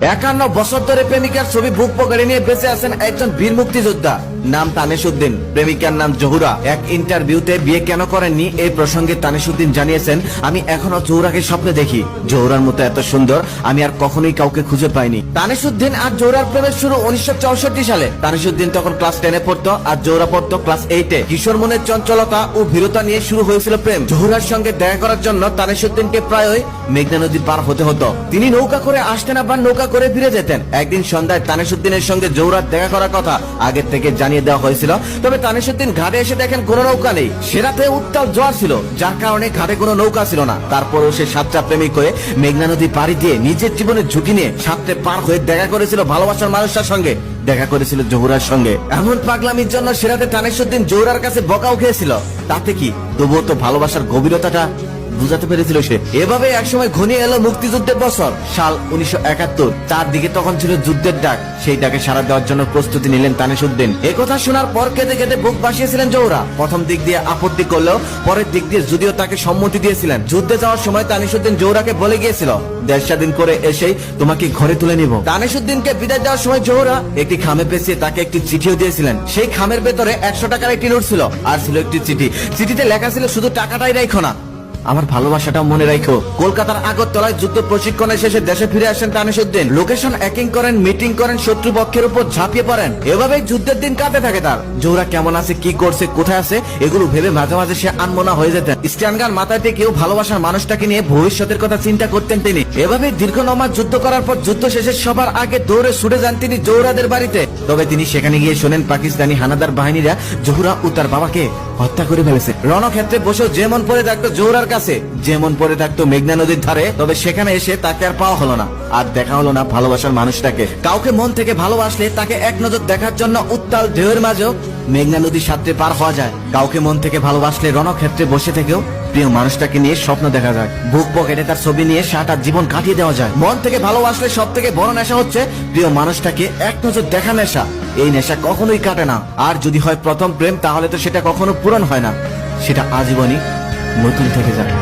একান্ন বছর ধরে প্রেমিকার ছবি বুক পকেটে নিয়ে বেঁচে আছেন একজন বীর মুক্তিযোদ্ধা। নাম তানিসুদ্দিন, প্রেমিকার নাম জহুরা। এক ইন্টারভিউতে বিয়ে কেন করেননি? এই প্রসঙ্গে তানিসুদ্দিন জানিয়েছেন, আমি এখনও জহুরাকে স্বপ্নে দেখি। জহুরার মতো এত সুন্দর, আমি আর কখনোই কাউকে খুঁজে পাইনি। তানিসুদ্দিন আর জহুরার প্রেমের শুরু উনিশশো সালে। তানিসুদ্দিন তখন ক্লাস টেনে পড়তো, আর জহুরা পড়তো ক্লাস এইটে কিশোর মনের চঞ্চলতা ও ভীরতা নিয়ে শুরু হয়েছিল প্রেম। জহুরার সঙ্গে দেখা করার জন্য তানিসুদ্দিনকে প্রায়ই মেঘনা নদী পার হতে হতো। তিনি নৌকা করে আসতেন আবার নৌকা করে ফিরে যেতেন। একদিন সন্ধ্যায় তানিসুদ্দিনের সঙ্গে জৌরার দেখা করার কথা। আগের থেকে জানিয়ে দেওয়া হয়েছিল। তবে তানিসুদ্দিন ঘাটে এসে দেখেন কোনো নৌকা নেই। সেরাতে উত্তাল জোয়ার ছিল, যার কারণে ঘাটে কোনো নৌকা ছিল না। তারপরও সে সাতটা প্রেমিক হয়ে মেঘনা নদী পাড়ি দিয়ে নিজের জীবনের ঝুঁকি নিয়ে সাতটে পার হয়ে দেখা করেছিল ভালোবাসার মানুষটার সঙ্গে। দেখা করেছিল জহুরার সঙ্গে। এমন পাগলামির জন্য সেরাতে তানিসুদ্দিন জহুরার কাছে বকাও খেয়েছিল। তাতে কি? তবুও তো ভালোবাসার গভীরতাটা বুঝাতে পেরেছিল সে। এভাবে একসময় ঘনিয়ে এলো মুক্তিযুদ্ধের বছর। সাল উনিশশো একাত্তর চারদিকে তখন ছিল যুদ্ধের ডাক। সেই ডাকে সারা দেওয়ার জন্য প্রস্তুতি নিলেন তানিসুদ্দিন। কথা শোনার পর কেঁদে কেঁদে বুক বাসিয়েছিলেন জৌরা প্রথম দিক দিয়ে আপত্তি করলেও পরের দিক দিয়ে যদিও তাকে সম্মতি দিয়েছিলেন। যুদ্ধে যাওয়ার সময় তানিসুদ্দিন জৌরাকে বলে গিয়েছিল দেড় স্বাধীন করে এসেই তোমাকে ঘরে তুলে নিব। তানিসুদ্দিনকে বিদায় দেওয়ার সময় জোহরা একটি খামে পেঁচিয়ে তাকে একটি চিঠিও দিয়েছিলেন। সেই খামের ভেতরে একশো টাকার একটি নোট ছিল, আর ছিল একটি চিঠি। চিঠিতে লেখা ছিল, শুধু টাকাটাই রাখো না। আমার ভালোবাসাটাও মনে রাখো। কলকাতার আগরতলায় যুদ্ধ প্রশিক্ষণের শেষে দেশে ফিরে আসেন তানিসুদ্দিন। লোকেশন একই করেন, মিটিং করেন, শত্রু পক্ষের উপর ঝাঁপিয়ে পড়েন। এভাবেই যুদ্ধের দিন কাটে থাকে তার। জোহরা কেমন আছে, কি করছে, কোথায় আছে, এগুলো ভেবে মাঝে মাঝে সে আনমনা হয়ে যেতেন। স্ট্যান্ডগান মাথায় কেউ ভালোবাসার মানুষটাকে নিয়ে ভবিষ্যতের কথা চিন্তা করতেন তিনি। এভাবে দীর্ঘ নমাজ যুদ্ধ করার পর যুদ্ধ শেষে সবার আগে দৌড়ে ছুটে যান তিনি জৌরাদের বাড়িতে। তবে তিনি সেখানে গিয়ে শোনেন পাকিস্তানি হানাদার বাহিনীরা জহুরা ও তার বাবাকে হত্যা করে ফেলেছে। রণক্ষেত্রে বসে যেমন পরে থাকতো জোরার কাছে, যেমন পরে থাকতো মেঘনা নদীর ধারে, তবে সেখানে এসে তাকে আর পাওয়া হলো না। আর দেখা হলো না ভালোবাসার মানুষটাকে। কাউকে মন থেকে ভালোবাসলে তাকে এক নজর দেখার জন্য উত্তাল ঢেউয়ের মাঝেও মেঘনা নদীর সাথে পার হওয়া যায়। কাউকে মন থেকে ভালোবাসলে রণক্ষেত্রে বসে থেকেও প্রিয় মানুষটাকে নিয়ে স্বপ্ন দেখা যায়। বুক পকেটে তার ছবি নিয়ে সারাটা জীবন কাটিয়ে দেওয়া যায়। মন থেকে ভালোবাসলে সব থেকে বড় নেশা হচ্ছে প্রিয় মানুষটাকে এক নজর দেখা নেশা। এই নেশা কখনোই কাটে না। আর যদি হয় প্রথম প্রেম, তাহলে তো সেটা কখনো পূরণ হয় না। সেটা আজীবনই নতুন থেকে যায়।